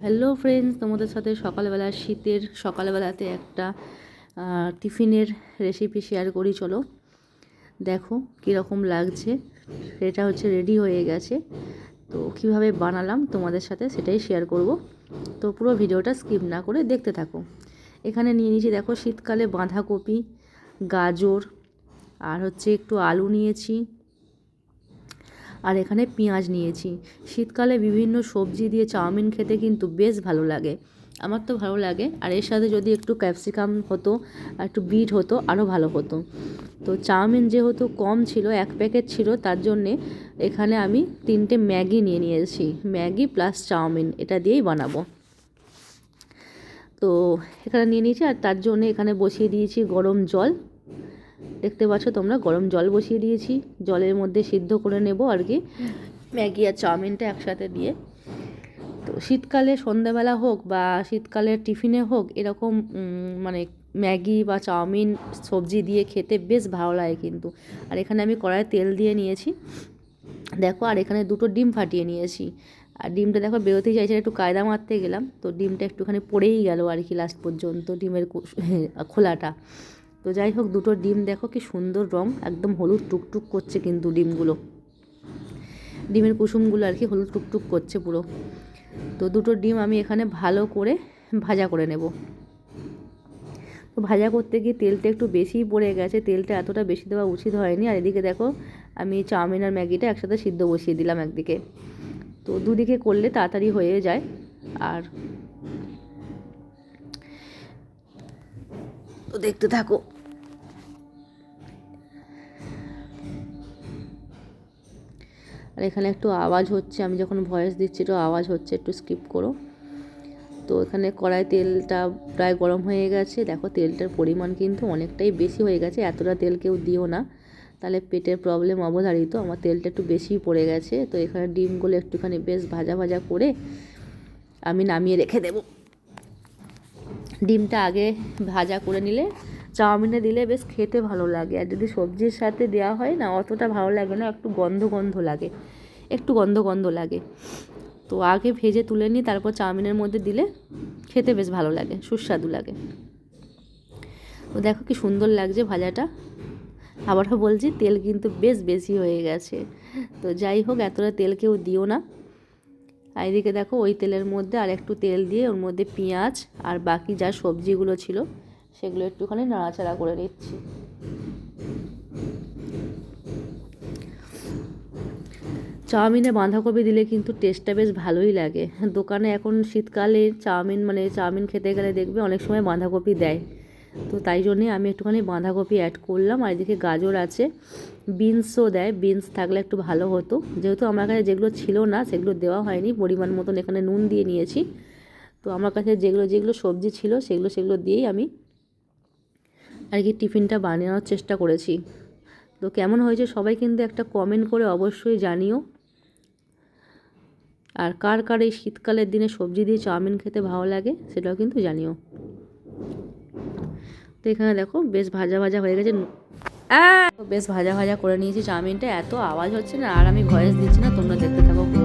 Hello friends তোমাদের সাথে সকালবেলা শীতের সকালবেলাতে একটা টিফিনের রেসিপি শেয়ার করি, চলো। দেখো কীরকম লাগছে। এটা হচ্ছে রেডি হয়ে গেছে। তো কীভাবে বানালাম তোমাদের সাথে সেটাই শেয়ার করব। তো পুরো ভিডিওটা স্কিপ না করে দেখতে থাকো। এখানে নিয়ে নিয়েছি, দেখো শীতকালে বাঁধাকপি, গাজর, আর হচ্ছে একটু আলু নিয়েছি। আর এখানে পেঁয়াজ নিয়েছি। শীতকালে বিভিন্ন সবজি দিয়ে চাউমিন খেতে কিন্তু বেশ ভালো লাগে। আমার তো ভালো লাগে। আর এর সাথে যদি একটু ক্যাপসিকাম হতো আর একটু বিট হতো, আরও ভালো হতো। তো চাউমিন যেহেতু কম ছিল, এক প্যাকেট ছিল, তার জন্যে এখানে আমি তিনটে ম্যাগি নিয়ে নিয়েছি। ম্যাগি প্লাস চাউমিন, এটা দিয়েই বানাবো। তো এখানে নিয়ে নিয়েছি আর তার জন্য এখানে বসিয়ে দিয়েছি গরম জল। দেখতে পাচ্ছ তোমরা, গরম জল বসিয়ে দিয়েছি। জলের মধ্যে সিদ্ধ করে নেব আর কি। ম্যাগি আর চাউমিনটা একসাথে দিয়ে। তো শীতকালে সন্ধ্যাবেলা হোক বা শীতকালের টিফিনে হোক, এরকম মানে ম্যাগি বা চাউমিন সবজি দিয়ে খেতে বেশ ভালো লাগে কিন্তু। আর এখানে আমি কড়াইয়ে তেল দিয়ে নিয়েছি। দেখো, আর এখানে দুটো ডিম ফাটিয়ে নিয়েছি। আর ডিমটা দেখো, বেরোতেই চাইছে, একটু কায়দা মারতে গেলাম। তো ডিমটা একটুখানি পড়েই গেল আর কি লাস্ট পর্যন্ত ডিমের খোলাটা। তো যাই হোক, দুটো ডিম দেখো কি সুন্দর রং, একদম হলুদ টুকটুক করছে কিন্তু ডিমগুলো। ডিমের কুসুমগুলো আর কি হলুদ টুকটুক করছে পুরো। তো দুটো ডিম আমি এখানে ভালো করে ভাজা করে নেব। তো ভাজা করতে গিয়ে তেলটা একটু বেশিই পড়ে গেছে, তেলটা এতটা বেশি দেওয়া উচিত হয়নি। আর এদিকে দেখো, আমি চাউমিন আর ম্যাগিটা একসাথে সিদ্ধ বসিয়ে দিলাম একদিকে। তো দুদিকে করলে তাড়াতাড়ি হয়ে যায়। আর তো দেখতে থাকো। আর এখানে একটু আওয়াজ হচ্ছে, আমি যখন ভয়েস দিচ্ছি একটু আওয়াজ হচ্ছে, একটু স্কিপ করো। তো এখানে কড়াই তেলটা প্রায় গরম হয়ে গেছে। দেখো তেলটার পরিমাণ কিন্তু অনেকটাই বেশি হয়ে গেছে, এতটা তেল কেউ দিও না। তাহলে পেটের প্রবলেম অবধারিত, আমার তেলটা একটু বেশিই পড়ে গেছে। তো এখানে ডিমগুলো একটুখানি বেশ ভাজা ভাজা করে আমি নামিয়ে রেখে দেব। ডিমটা আগে ভাজা করে নিলে চাউমিনে দিলে বেশ খেতে ভালো লাগে। আর যদি সবজির সাথে দেওয়া হয় না, অতটা ভালো লাগে না, একটু গন্ধ গন্ধ লাগে। একটু গন্ধ গন্ধ লাগে। তো আগে ভেজে তুলে নিই, তারপর চাউমিনের মধ্যে দিলে খেতে বেশ ভালো লাগে, সুস্বাদু লাগে। তো দেখো কি সুন্দর লাগছে ভাজাটা। আবারও বলছি, তেল কিন্তু বেশ বেশি হয়ে গেছে। তো যাই হোক, এতটা তেল কেউ দিও না। আর এদিকে দেখো, ওই তেলের মধ্যে আর একটু তেল দিয়ে ওর মধ্যে পেঁয়াজ আর বাকি যা সবজিগুলো ছিল সেগুলো একটুখানি নাড়াচাড়া করে নিচ্ছি। চাউমিনে বাঁধাকপি দিলে কিন্তু টেস্টটা বেশ ভালোই লাগে। দোকানে এখন শীতকালে চাউমিন মানে চাউমিন খেতে গেলে দেখবে অনেক সময় বাঁধাকপি দেয়। তো তাই জন্যে আমি একটুখানি বাঁধাকপি অ্যাড করলাম। আর এদিকে গাজর আছে, বিনসও দেয়। বিনস থাকলে একটু ভালো হতো। যেহেতু আমার কাছে যেগুলো ছিল না, সেগুলো দেওয়া হয়নি। পরিমাণ মতন এখানে নুন দিয়ে নিয়েছি। তো আমার কাছে যেগুলো যেগুলো সবজি ছিল, সেগুলো সেগুলো দিয়েই আমি আর কি টিফিনটা বানানোর চেষ্টা করেছি। তো কেমন হয়েছে সবাই কিন্তু একটা কমেন্ট করে অবশ্যই জানিও। আর কার কার এই শীতকালের দিনে সবজি দিয়ে চাউমিন খেতে ভালো লাগে সেটাও কিন্তু জানিও। তো এখানে দেখো বেশ ভাজা ভাজা হয়ে গেছে! বেশ ভাজা ভাজা করে নিয়েছি চাউমিনটা, এত আওয়াজ হচ্ছে না, আর আমি ভয়েস দিচ্ছি না, তোমরা দেখতে থাকো।